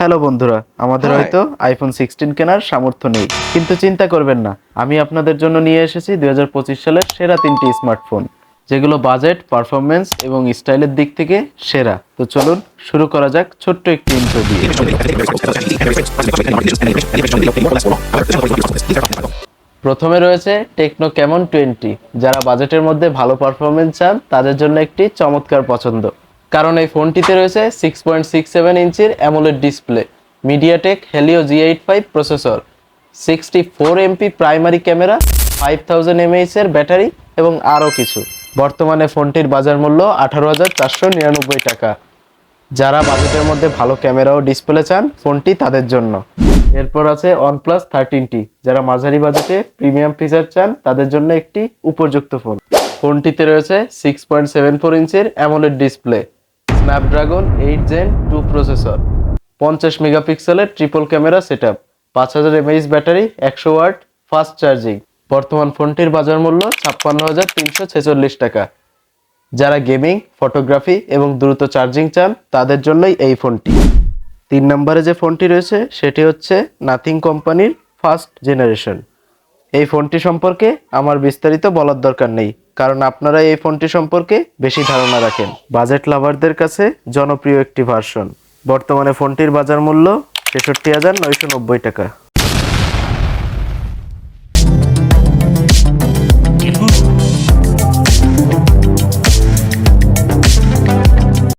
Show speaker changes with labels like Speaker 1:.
Speaker 1: Hello বন্ধুরা আমাদের হয়তো আইফোন সিক্সটিন কেনার সামর্থ্য নেই কিন্তু চিন্তা করবেন না। আমি আপনাদের জন্য নিয়ে এসেছি দুই হাজার পঁচিশ সালের সেরা তিনটি স্মার্টফোন যেগুলো বাজেট পারফরমেন্স এবং স্টাইলের দিক থেকে সেরা। তো চলুন শুরু করা যাক ছোট্ট একটি ইন্ট্রো দিয়ে। প্রথমে রয়েছে টেকনো ক্যামন টোয়েন্টি যারা বাজেটের মধ্যে ভালো পারফরমেন্স চান তাদের জন্য একটি চমৎকার পছন্দ। কারণ এই ফোনটিতে রয়েছে সিক্স পয়েন্ট সিক্স সেভেন ইঞ্চির AMOLED display MediaTek Helio G eight five processor sixty four MP primary camera five thousand mAh এর ব্যাটারি এবং আরও কিছু। বর্তমানে ফোনটির বাজার মূল্য আঠারো হাজার চারশো নিরানব্বই টাকা। যারা বাজেটের মধ্যে ভালো ক্যামেরা ও ডিসপ্লে চান, ফোনটি তাদের জন্য। এরপর আছে OnePlus থার্টিন টি যারা মাঝারি বাজেটে প্রিমিয়াম ফিচার চান, তাদের জন্য একটি উপযুক্ত ফোন। ফোনটিতে রয়েছে six point seven four ইঞ্চের AMOLED display Snapdragon eight Gen two processor পঞ্চাশ মেগাপিক্সেলের ট্রিপল ক্যামেরা সেট আপ পাঁচ হাজার এমএইচ ব্যাটারি একশো ওয়াট ফাস্ট চার্জিং বর্তমান ফোনটির বাজার মূল্য ছাপ্পান্ন হাজার তিনশো ছেচল্লিশ টাকা। যারা গেমিং ফটোগ্রাফি এবং দ্রুত চার্জিং চান, তাদের জন্যই এই ফোনটি। তিন নম্বরে যে ফোনটি রয়েছে, সেটি হচ্ছে নাথিং কোম্পানির ফার্স্ট জেনারেশন এই ফোনটি সম্পর্কে আমার বিস্তারিত বলার দরকার নেই। কারণ আপনারা এই ফোনটি সম্পর্কে বেশি ধারণা রাখেন। বাজেট লাভারদের কাছে জনপ্রিয় একটি ভার্সন বর্তমানে ফোনটির বাজার মূল্য তেষট্টি হাজার নয়শো নব্বই টাকা।